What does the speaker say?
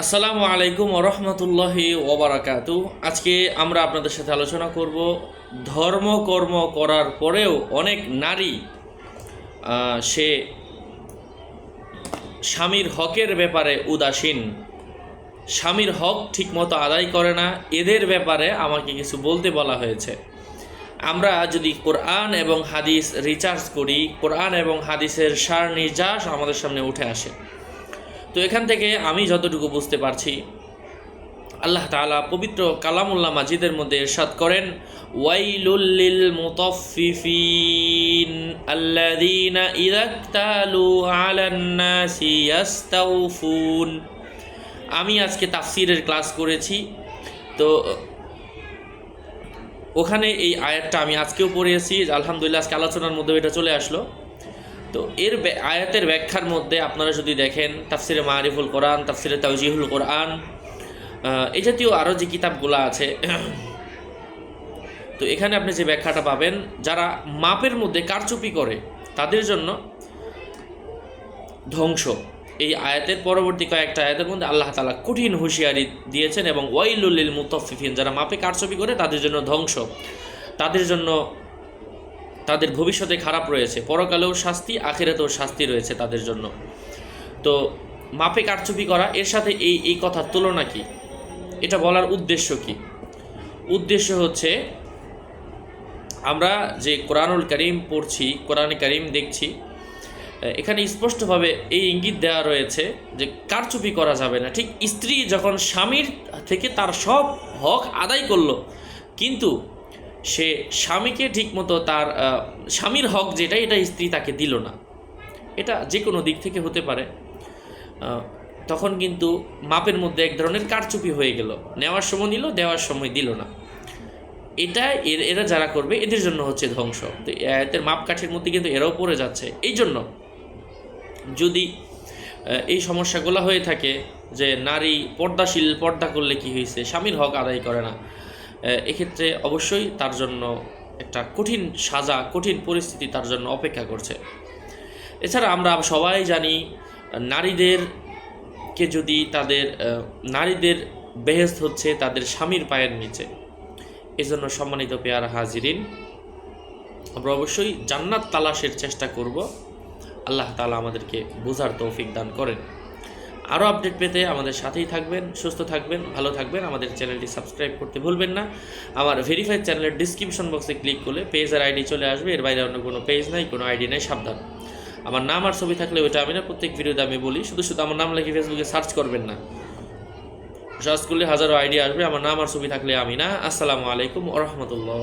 আসসালামু আলাইকুম রহমতুল্লাহি ওবরাকাতু আজকে আমরা আপনাদের সাথে আলোচনা করব ধর্ম কর্ম করার পরেও অনেক নারী সে স্বামীর হকের ব্যাপারে উদাসীন। স্বামীর হক ঠিকমতো আদায় করে না, এদের ব্যাপারে আমাকে কিছু বলতে বলা হয়েছে। আমরা যদি কোরআন এবং হাদিস রিচার্জ করি, কোরআন এবং হাদিসের সার নির্যাস আমাদের সামনে উঠে আসে। তো এখান থেকে আমি যতটুকু বুঝতে পারছি, আল্লাহ তাআলা পবিত্র কালামুল্লাহ মাজিদের মধ্যে ইরশাদ করেন ওয়াইলুল্লিল মুতাফফিফিন আল্লাযীনা ইযা ইক্তালু আলান ইয়াস্তাউফুন। আমি আজকে তাফসীরের ক্লাস করেছি, তো ওখানে এই আয়াতটা আমি আজকেও পড়িয়েছি আলহামদুলিল্লাহ আজকে আলোচনার মধ্যে এটা চলে আসলো। তো এর আয়াতের ব্যাখ্যার মধ্যে আপনারা যদি দেখেন, তাফসিরে মারিফুল কোরআন, তাফসিরে তাওজিহুল কোরআন এই জাতীয় আরও যে কিতাবগুলো আছে, তো এখানে আপনি যে ব্যাখ্যাটা পাবেন, যারা মাপের মধ্যে কারচুপি করে, তাদের জন্য ধ্বংস। এই আয়াতের পরবর্তী কয়েকটা আয়াতের মধ্যে আল্লাহ তালা কঠিন হুঁশিয়ারি দিয়েছেন এবং ওয়াইলুল্লিল মুতফিফিন যারা মাপে কারচুপি করে, তাদের জন্য ধ্বংস। তাদের জন্য তাদের ভবিষ্যতে খারাপ রয়েছে। পরকালেও শাস্তি, আখেরাতেও শাস্তি রয়েছে তাদের জন্য। তো মাপে কারচুপি করা, এর সাথে এই এই কথার তুলনা কি? এটা বলার উদ্দেশ্য কি? উদ্দেশ্য হচ্ছে, আমরা যে কোরআনুল করিম পড়ছি, কোরআনে করিম দেখছি, এখানে স্পষ্টভাবে এই ইঙ্গিত দেওয়া রয়েছে যে কারচুপি করা যাবে না। ঠিক স্ত্রী যখন স্বামীর থেকে তার সব হক আদায় করল, কিন্তু সে স্বামীকে ঠিকমতো তার স্বামীর হক যেটা এটা স্ত্রী তাকে দিল না। এটা যে কোনো দিক থেকে হতে পারে। তখন কিন্তু মাপের মধ্যে এক ধরনের কারচুপি হয়ে গেল। নেওয়ার সময় নিল দেওয়ার সময় দিল না। এটা এর যারা করবে, এদের জন্য হচ্ছে ধ্বংস। তো আয়াতের মাপকাঠির মধ্যে কিন্তু এরাও পড়ে যাচ্ছে। এই জন্য যদি এই সমস্যাগুলো হয়ে থাকে যে নারী পর্দাশীল, পর্দা করলে কি হয়েছে স্বামীর হক আদায় করে না। এক্ষেত্রে অবশ্যই তার জন্য একটা কঠিন সাজা, কঠিন পরিস্থিতি তার জন্য অপেক্ষা করছে। এছাড়া আমরা সবাই জানি, নারীদেরকে যদি তাদের নারীদের বেহেস্ত হচ্ছে, তাদের স্বামীর পায়ের নিচে। এজন্য সম্মানিত পেয়ারা হাজিরিন, আমরা অবশ্যই জান্নাত তালাশের চেষ্টা করব। আল্লাহ তালা আমাদেরকে বোঝার তৌফিক দান করেন। আরও আপডেট পেতে আমাদের সাথেই থাকবেন, সুস্থ থাকবেন, ভালো থাকবেন। আমাদের চ্যানেলটি সাবস্ক্রাইব করতে ভুলবেন না। আমার ভেরিফাইড চ্যানেলের ডিসক্রিপশন বক্সে ক্লিক করলে পেজের আইডি চলে আসবে। এর বাইরে অন্য কোনো পেজ নাই, কোনো আইডি নাই, সাবধান। আমার নাম আর ছবি থাকলে ওইটা আমি না, প্রত্যেক ভিডিওতে আমি বলি। শুধু শুধু আমার নাম লিখে ফেসবুকে সার্চ করবেন না। সার্চ করলে হাজারো আইডি আসবে, আমার নাম আর ছবি থাকলে আমি না। আসসালামু আলাইকুম ওরহমতুল্লাহ